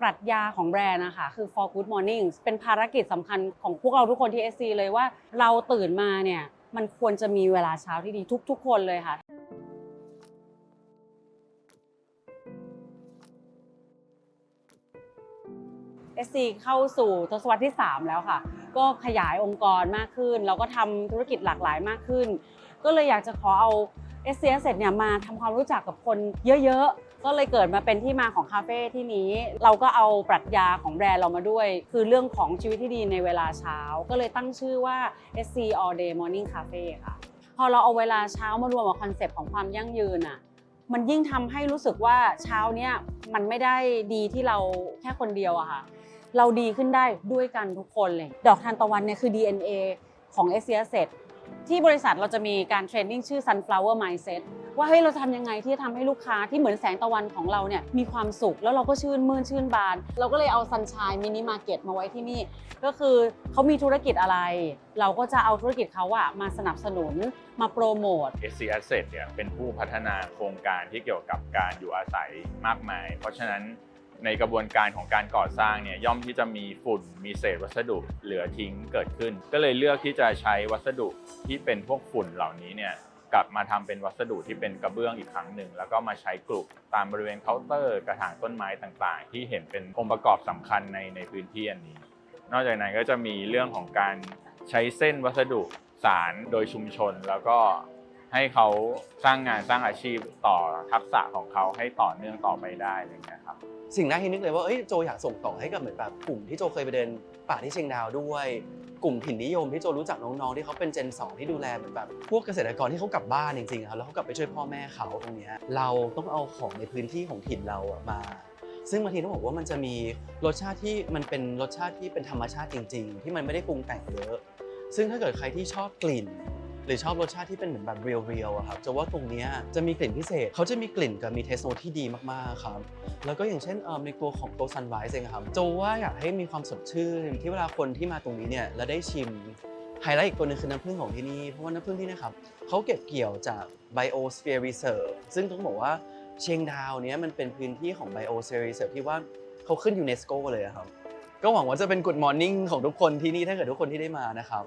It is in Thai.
ปรัชญาของแบรนด์นะคะคือ for good morning เป็นภารกิจสำคัญของพวกเราทุกคนที่ SC เลยว่าเราตื่นมาเนี่ย มันควรจะมีเวลาเช้าที่ดีทุก ๆ คนเลยค่ะ SC เข้าสู่ทศวรรษที่ 3 แล้วค่ะ ก็ขยายองค์กรมากขึ้น เราก็ทำธุรกิจหลากหลายมากขึ้น ก็เลยอยากจะขอเอา SC Asset เนี่ยมาทำความรู้จักกับคนเยอะ ๆ ก็เลยเกิดมาเป็นที่มาของคาเฟ่ที่นี้ เราก็เอาปรัชญาของแบรนด์เรามาด้วย คือเรื่องของชีวิตที่ดีในเวลาเช้า ก็เลยตั้งชื่อว่า SC All Day Morning Cafe ค่ะ พอเราเอาเวลาเช้ามารวมกับคอนเซปต์ของความยั่งยืนอะมันยิ่งทำให้รู้สึกว่าเช้าเนี้ยมันไม่ได้ดีที่เราแค่คนเดียวอะค่ะ เราดีขึ้นได้ด้วยกันทุกคนเลย ดอกทานตะวันเนี่ยคือ DNA ของ s อ s ที่บริษัทเราจะมีการเทรนนิ่งชื่อ sunflower mindset ว่าเฮ้ยเราจะทำยังไงที่จะทำให้ลูกค้าที่เหมือนแสงตะวันของเราเนี่ยมีความสุขแล้วเราก็ชื่นมื่นชื่นบาน เราก็เลยเอา sunshine mini market มาไว้ที่นี่ ก็คือเขามีธุรกิจอะไร เราก็จะเอาธุรกิจเขาอะมาสนับสนุนมาโปรโมท SC Asset เนี่ยเป็นผู้พัฒนาโครงการที่เกี่ยวกับการอยู่อาศัยมากมาย เพราะฉะนั้น ในกระบวนการของการก่อสร้างเนี่ยย่อมที่จะมีฝุ่นมีเศษวัสดุเหลือทิ้งเกิดขึ้น ก็เลยเลือกที่จะใช้วัสดุที่เป็นพวกฝุ่นเหล่านี้เนี่ยกลับมาทำเป็นวัสดุที่เป็นกระเบื้องอีกครั้งหนึ่ง แล้วก็มาใช้กลุ่มตามบริเวณเคาน์เตอร์กระถางต้นไม้ต่างๆ ที่เห็นเป็นองค์ประกอบสำคัญในในพื้นที่อันนี้ นอกจากนั้นก็จะมีเรื่องของการใช้เส้นวัสดุสารโดยชุมชนแล้วก็ ให้เขาสร้างงานสร้างอาชีพต่อทักษะของเขาให้ต่อเนื่องต่อไปได้อะไรอย่างเงี้ยครับสิ่งแรกที่นึกเลยว่าเอ้ยโจอยากส่งต่อให้กับเหมือนแบบกลุ่มที่โจเคยไปเดินป่าที่เชียงดาวด้วย กลุ่มถิ่นนิยมที่โจรู้จักน้องๆที่เขาเป็นเจน 2 ที่ดูแลเหมือนแบบพวกเกษตรกรที่เขากลับบ้านจริงๆครับแล้วเขากลับไปช่วยพ่อแม่เขาตรงเนี้ยเราต้องเอาของในพื้นที่ของถิ่นเราอะมาซึ่งบางทีต้องบอกว่ามันจะมีรสชาติที่มันเป็นรสชาติที่เป็นธรรมชาติจริง ๆ ที่มันไม่ได้ปรุงแต่งเยอะ ซึ่งถ้าเกิดใครที่ชอบกลิ่น หรือชอบรสชาติที่เป็นเหมือนแบบเรียลๆอะครับจะว่าตรงเนี้ยจะมีกลิ่นพิเศษเขาจะมีกลิ่นกับมีเทสโนที่ดีมากๆครับแล้วก็อย่างเช่นเอ่อในตัวของตัว Sunrise เองครับโจว่าอยากให้มีความสดชื่นที่เวลาคนที่มาตรงนี้เนี่ยแล้วได้ชิมไฮไลท์อีกตัวหนึงคือน้ำผึ้งของที่นี่ เพราะว่าน้ำผึ้งที่นี่ครับเขาเก็บเกี่ยวจาก Biosphere Reserve ซึ่งต้องบอกว่าเชียงดาวเนี้ยมันเป็นพื้นที่ของ Biosphere Reserve ที่ว่าเขาขึ้นยูเนสโกเลยอะครับ ก็หวังว่าจะเป็น Good Morning ของทุกคนที่นี่ถ้าเกิดทุกคนที่ได้มานะครับ